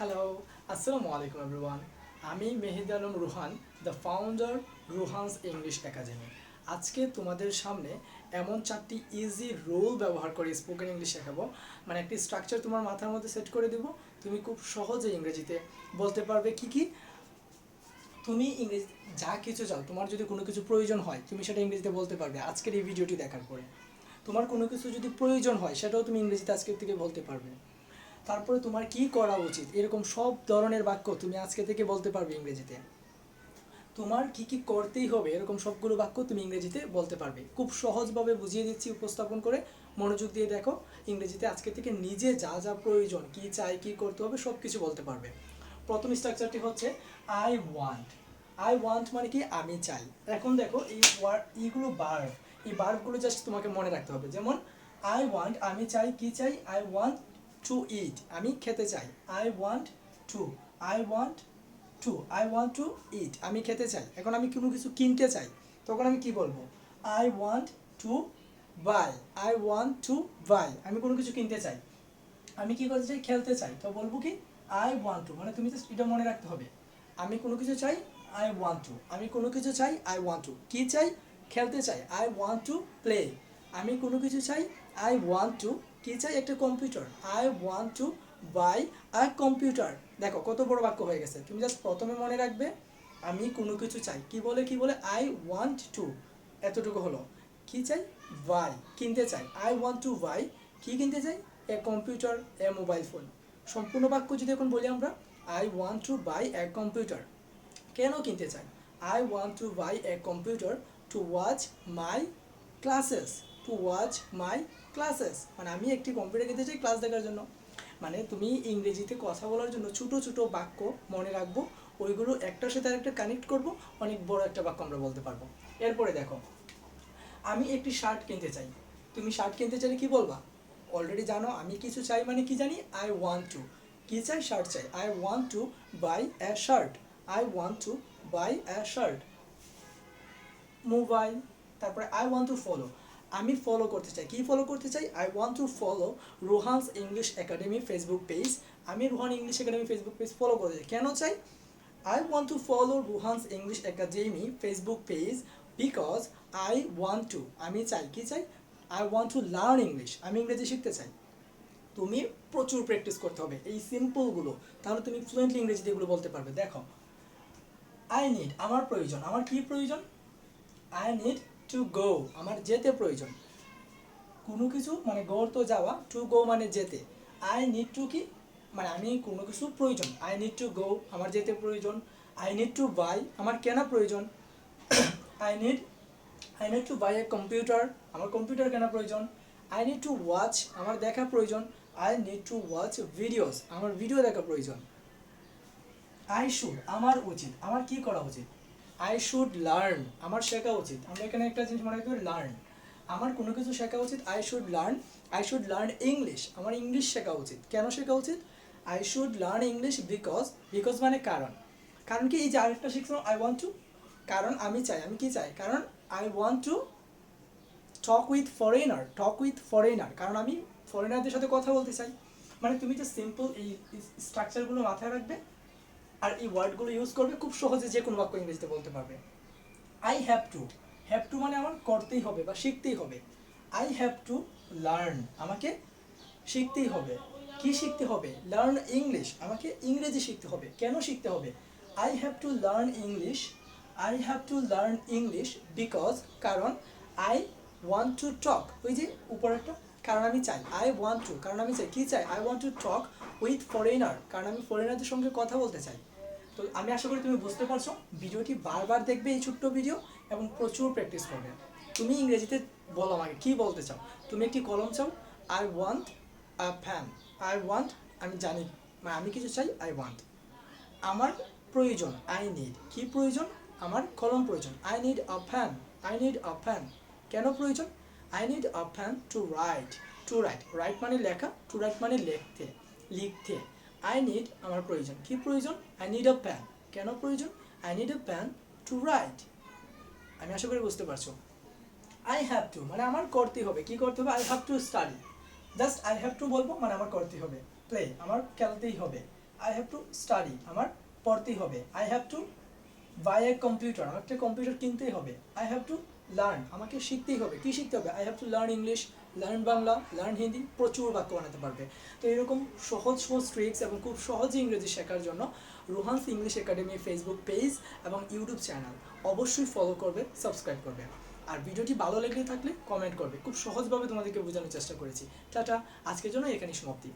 Hello আসসালামু আলাইকুম everyone আমি Mehedi Alam Ruhan the founder Ruhan's English academy আজকে তোমাদের সামনে এমন চারটি ইজি রোল ব্যবহার করে স্পোকেন ইংলিশ শেখাবো। মানে একটি স্ট্রাকচার তোমার মাথার মধ্যে সেট করে দেবো। তুমি খুব সহজে ইংরেজিতে বলতে পারবে কি কি। তুমি ইংরেজি, যা কিছু চাও, তোমার যদি কোনো কিছু প্রয়োজন হয়, তুমি সেটা ইংরেজিতে বলতে পারবে। আজকের এই ভিডিওটি দেখার পরে। তোমার কোনো কিছু যদি প্রয়োজন হয়, সেটাও তুমি ইংরেজিতে আজকের থেকে বলতে পারবে। তারপরে তোমার কি করা উচিত? এরকম সব ধরনের বাক্য তুমি আজকে থেকে বলতে পারবে ইংরেজিতে। তোমার কি কি করতেই হবে, এরকম সবগুলো বাক্য তুমি ইংরেজিতে বলতে পারবে। খুব সহজভাবে বুঝিয়ে দিচ্ছি, উপস্থাপন করে মনোযোগ দিয়ে দেখো, ইংরেজিতে আজকে থেকে নিজে যা যা প্রয়োজন, কি চাই, কি করতে হবে সব কিছু বলতে পারবে। প্রথম স্ট্রাকচারটি হচ্ছে আই ওয়ান্ট আই ওয়ান্ট মানে কি? আমি চাই। এখন দেখো, এই ওয়ার্ড এইগুলো বার্ব এই বার্বগুলো জাস্ট তোমাকে মনে রাখতে হবে। যেমন আই ওয়ান্ট আমি চাই কি চাই আই ওয়ান্ট টু ইট আমি খেতে চাই I want to I want to I want to eat আমি খেতে চাই এখন আমি কোনো কিছু কিনতে চাই তখন আমি কি বলব I want to buy I want to buy আমি কোনো কিছু কিনতে চাই আমি কি করতে চাই খেলতে চাই তো বলব কি আই ওয়ান্ট টু মানে তুমি just এটা মনে রাখতে হবে আমি কোনো কিছু চাই আই ওয়ান্ট টু আমি কোনো কিছু চাই আই ওয়ান্ট টু কি চাই খেলতে চাই আই ওয়ান্ট টু প্লে আমি কোনো কিছু চাই আই ওয়ান্ট টু কি চাই? একটা computer I want to buy a computer দেখো, কত বড় বাক্য হয়ে গেছে। তুমি জাস্ট প্রথমে মনে রাখবে, আমি কোনো কিছু চাই। কি বলে কি বলে? আই ওয়ান্ট টু এতটুকু হলো। কি চাই? বাই কিনতে চাই। আই ওয়ান্ট টু বাই কি কিনতে চাই? A computer a mobile phone সম্পূর্ণ বাক্য যদি এখন বলি আমরা I want to buy a computer কেন কিনতে চাই? I want to buy a computer to watch my classes to watch my classes মানে আমি একটি কম্পিউটার কিনতে চাই ক্লাস দেখার জন্য। মানে তুমি ইংরেজিতে কথা বলার জন্য ছোটো ছোটো বাক্য মনে রাখব, ওইগুলো একটার সাথে আরেকটা কানেক্ট করব, অনেক বড় একটা বাক্য আমরা বলতে পারব। এরপরে দেখো, আমি একটি শার্ট কিনতে চাই। তুমি শার্ট কিনতে চাইলে কি বলবা? অলরেডি জানো, আমি কিছু চাই মানে কি জানি? আই ওয়ান্ট টু কি চাই? শার্ট চাই। I want to buy a shirt I want to buy a shirt mobile তারপরে আই ওয়ান্ট টু ফলো আমি ফলো করতে চাই। কি ফলো করতে চাই? I want to follow Rohan's English academy Facebook page আমি Rohan English academy Facebook page follow করতে চাই। কেন চাই? I want to follow Rohan's English academy Facebook page because I want to আমি চাই, কি চাই? I want to learn English আমি ইংরেজি শিখতে চাই। তুমি প্রচুর প্র্যাকটিস করতে হবে। এই সিম্পলগুলো তাহলে তুমি ফ্লুয়েন্টলি ইংরেজিতে এগুলো বলতে পারবে। দেখো আই নিড আমার প্রয়োজন। আমার কি প্রয়োজন? আই নিড টু গো আমার যেতে প্রয়োজন। কোনো কিছু মানে গোর তো যাওয়া টু গো মানে যেতে। আই নিড টু কি? মানে আমি কোনো কিছু প্রয়োজন। আই নিড টু গো আমার যেতে প্রয়োজন। আই নিড টু বাই আমার কেনা প্রয়োজন। I need I need to buy a computer আমার কম্পিউটার কেনা প্রয়োজন। আই নিড টু ওয়াচ আমার দেখা প্রয়োজন। I need to watch videos আমার ভিডিও দেখা প্রয়োজন। আই শুড আমার উচিত, আমার কি করা উচিত? আই শুড লার্ন আমার শেখা উচিত। আমরা এখানে একটা জিনিস মনে করি লার্ন আমার কোনো কিছু শেখা উচিত I should learn I should learn English আমার ইংলিশ শেখা উচিত। কেন শেখা উচিত? I should learn English because because মানে কারণ। কারণ কি? এই যে আরেকটা শিখছিলাম আই ওয়ান্ট টু কারণ আমি চাই। আমি কি চাই? কারণ I want to talk with foreigner talk with foreigner কারণ আমি ফরেনারদের সাথে কথা বলতে চাই। মানে তুমি যে সিম্পল এই স্ট্রাকচারগুলো মাথায় রাখবে আর এই ওয়ার্ডগুলো ইউজ করবে খুব সহজে যে কোনো বাক্য ইংরেজিতে বলতে পারবে। I have to have to মানে আমার করতেই হবে বা শিখতেই হবে। আই হ্যাভ টু লার্ন আমাকে শিখতেই হবে। কি শিখতে হবে? লার্ন ইংলিশ আমাকে ইংরেজি শিখতে হবে। কেন শিখতে হবে? I have to learn English I have to learn English because কারণ আই ওয়ান্ট টু টক ওই যে উপরেরটা কারণ আমি চাই। আই ওয়ান্ট টু কারণ আমি চাই। কী চাই? I want to talk with foreigner কারণ আমি ফরেনারদের সঙ্গে কথা বলতে চাই। তো আমি আশা করি তুমি বুঝতে পারছ, ভিডিওটি বারবার দেখবে এই ছোট্ট ভিডিও এবং প্রচুর প্র্যাকটিস করবে। তুমি ইংরেজিতে বলো আমাকে, কী বলতে চাও? তুমি একটি কলম চাও I want a pen I want আমি জানি মানে আমি কিছু চাই আই ওয়ান্ট আমার প্রয়োজন আই নিড কি প্রয়োজন? আমার কলম প্রয়োজন। I need a pen I need a pen কেন প্রয়োজন? I need a pen to write to write write মানে লেখা টু রাইট মানে লিখতে লিখতে। আই নিড আমার প্রয়োজন। কি প্রয়োজন? আই নিড আ প্যান কেন প্রয়োজন? I need a pen to write আমি আশা করি বুঝতে পারছ। আই হ্যাভ টু মানে আমার করতে হবে। কি করতে হবে? I have to study just I have to বলব মানে আমার করতে হবে। প্লে আমার খেলতেই হবে। আই হ্যাভ টু স্টাডি আমার পড়তেই হবে। I have to buy a computer আমার একটা কম্পিউটার কিনতেই হবে। আই হ্যাভ টু লার্ন আমাকে শিখতেই হবে। কী শিখতে হবে? I have to learn English learn Bangla learn Hindi প্রচুর বাক্য বানাতে পারবে। তো এরকম সহজ সহজ ট্রিক্স এবং খুব সহজে ইংরেজি শেখার জন্য Rohan's English academy Facebook page এবং ইউটিউব চ্যানেল অবশ্যই ফলো করবে সাবস্ক্রাইব করবে। আর ভিডিওটি ভালো লেগে থাকলে কমেন্ট করবে। খুব সহজভাবে তোমাদেরকে বোঝানোর চেষ্টা করেছি। টাটা। আজকের জন্য এখানেই সমাপ্তি।